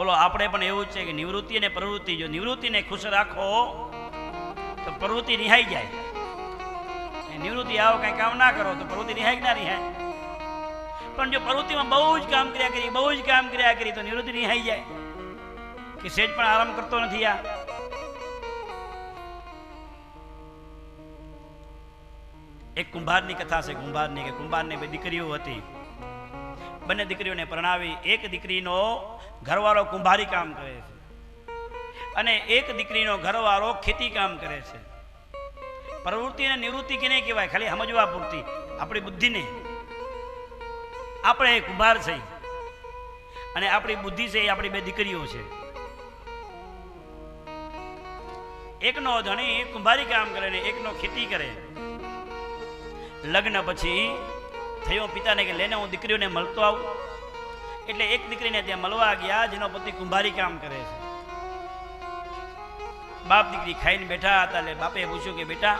બોલો, આપણે પણ એવું છે કે નિવૃત્તિ અને પ્રવૃત્તિ, જો નિવૃત્તિને ખુશ રાખો, તો પ્રવૃત્તિ નિહાઈ જાય. નિવૃત્તિ આવો કંઈ કામ ના કરો, તો પ્રવૃત્તિ નિહાય કે ના નિહાય પણ જો પ્રવૃત્તિમાં બહુ જ કામ કર્યા કરી, બહુ જ કામ કર્યા કરી, તો નિવૃત્તિ નિહાઈ જાય. કે સેજ પણ આરામ કરતો નથી આ. એક કુંભારની કથા છે, કુંભારની કે કુંભારની બે દીકરીઓ હતી. બંને દીકરીઓને પરણાવી, એક દીકરીનો ઘરવાળો કુંભારી કામ કરે છે. અને એક દીકરીનો ઘરવાળો ખેતી કામ કરે છે. પ્રવૃત્તિ અને નિવૃત્તિ કેને કહેવાય, ખાલી સમજવા પૂરતી. આપણી બુદ્ધિને આપણે કુંભાર છે. અને આપણી બુદ્ધિ છે એ આપણી બે દીકરીઓ છે. એકનો ધણી કુંભારી કામ કરે ને એકનો ખેતી કરે. લગ્ન પછી થયો, પિતાને કે, લેને હું દીકરીઓને મળતો આવું. એટલે એક દીકરીને ત્યાં મળવા ગયા, જેનો પતિ કુંભારી કામ કરે છે. બાપ દીકરી ખાઈને બેઠા હતા, એટલે બાપે પૂછ્યું કે, બેટા,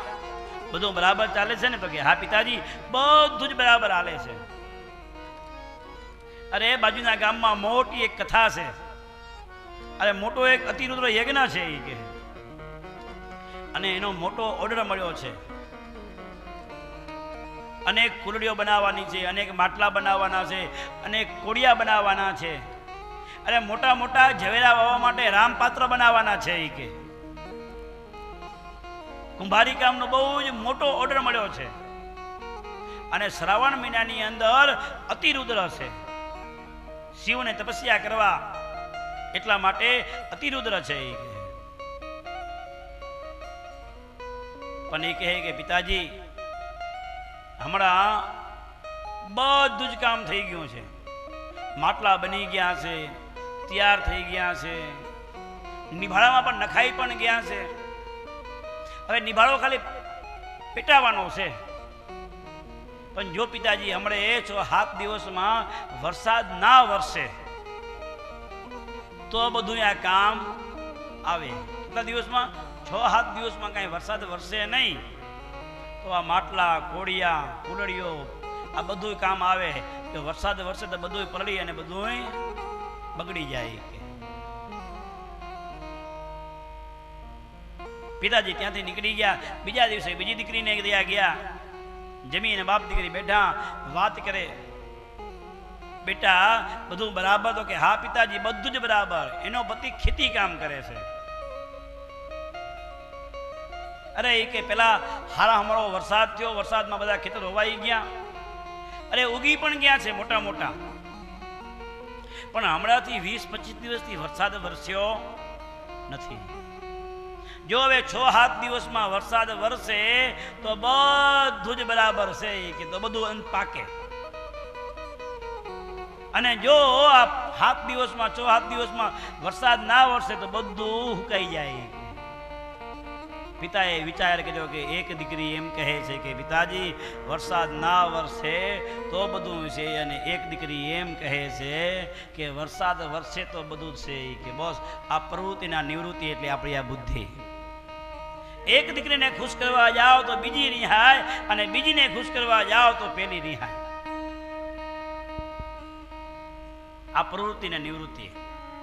બધું બરાબર ચાલે છે ને? તો કે, હા, પિતાજી, બધું જ બરાબર હાલે છે. અરે બાજુના ગામમાં મોટી એક કથા છે. અરે, મોટો એક અતિરુદ્ર યજ્ઞ છે એ કે. અને એનો મોટો ઓર્ડર મળ્યો છે. અનેક કુલડીઓ બનાવવાની છે, અનેક માટલા બનાવવાના છે, અનેક કોડિયા બનાવવાના છે. અને મોટા મોટા ઝવેરા વાવવા માટે રામપાત્ર બનાવવાના છે એ કે. કુંભારી કામનો બહુ જ મોટો ઓર્ડર મળ્યો છે. અને શ્રાવણ મહિનાની અંદર અતિરુદ્ર છે શિવને તપસ્યા કરવા એટલા માટે અતિરુદ્ર છે એ પણ એ કહે કે, પિતાજી હમણાં બધું જ કામ થઈ ગયું છે. માટલા બની ગયા છે, તૈયાર થઈ ગયા છે. નિભાળામાં પણ નખાઈ પણ ગયા છે. હવે નિભાળો ખાલી પેટાવાનો છે. પણ જો પિતાજી, હમણે એ છો સાત દિવસમાં વરસાદ ના વરસે, તો બધું આ કામ આવે. કેટલા દિવસમાં? છ, સાત દિવસમાં કાંઈ વરસાદ વરસે નહીં. તો આ માટલા કોડિયા કુલડીઓ આ બધું કામ આવે કે વરસાદ વરસે તો બધું પલળી અને બધું બગડી જાય પિતાજી ત્યાંથી નીકળી ગયા. બીજા દિવસે બીજી દીકરીને ત્યાં ગયા. જમીને બાપ દીકરી બેઠા, વાત કરે. બેટા, બધું બરાબર? તો કે, હા પિતાજી, બધું જ બરાબર. એનો પતિ ખેતી કામ કરે છે. અરે એ કે પેલા હારા હમણો વરસાદ થયો, વરસાદમાં બધા ખેતર હોવાઈ ગયા. અરે ઉગી પણ ગયા છે મોટા મોટા. પણ હમણાંથી વીસ પચીસ દિવસથી વરસાદ વરસ્યો નથી. જો હવે છ સાત દિવસમાં વરસાદ વરસે, તો બધું જ બરાબર છે કે તો બધું અંત પાકે. અને જો આ સાત દિવસમાં, છ સાત દિવસમાં વરસાદ ના વરસે, તો બધું હુકાઈ જાય. પિતાએ વિચાર કર્યો કે એક દીકરી એમ કહે છે કે, પિતાજી, વરસાદ ના વરસે તો બધું છે. અને એક દીકરી એમ કહે છે કે, વરસાદ વરસે તો બધું છે. કે, બસ, આ પ્રવૃત્તિના નિવૃત્તિ એટલે આપણી આ બુદ્ધિ. એક દીકરીને ખુશ કરવા જાઓ તો બીજી રિહાય અને બીજીને ખુશ કરવા જાઓ તો પેલી રિહાય. આ પ્રવૃત્તિને નિવૃત્તિ.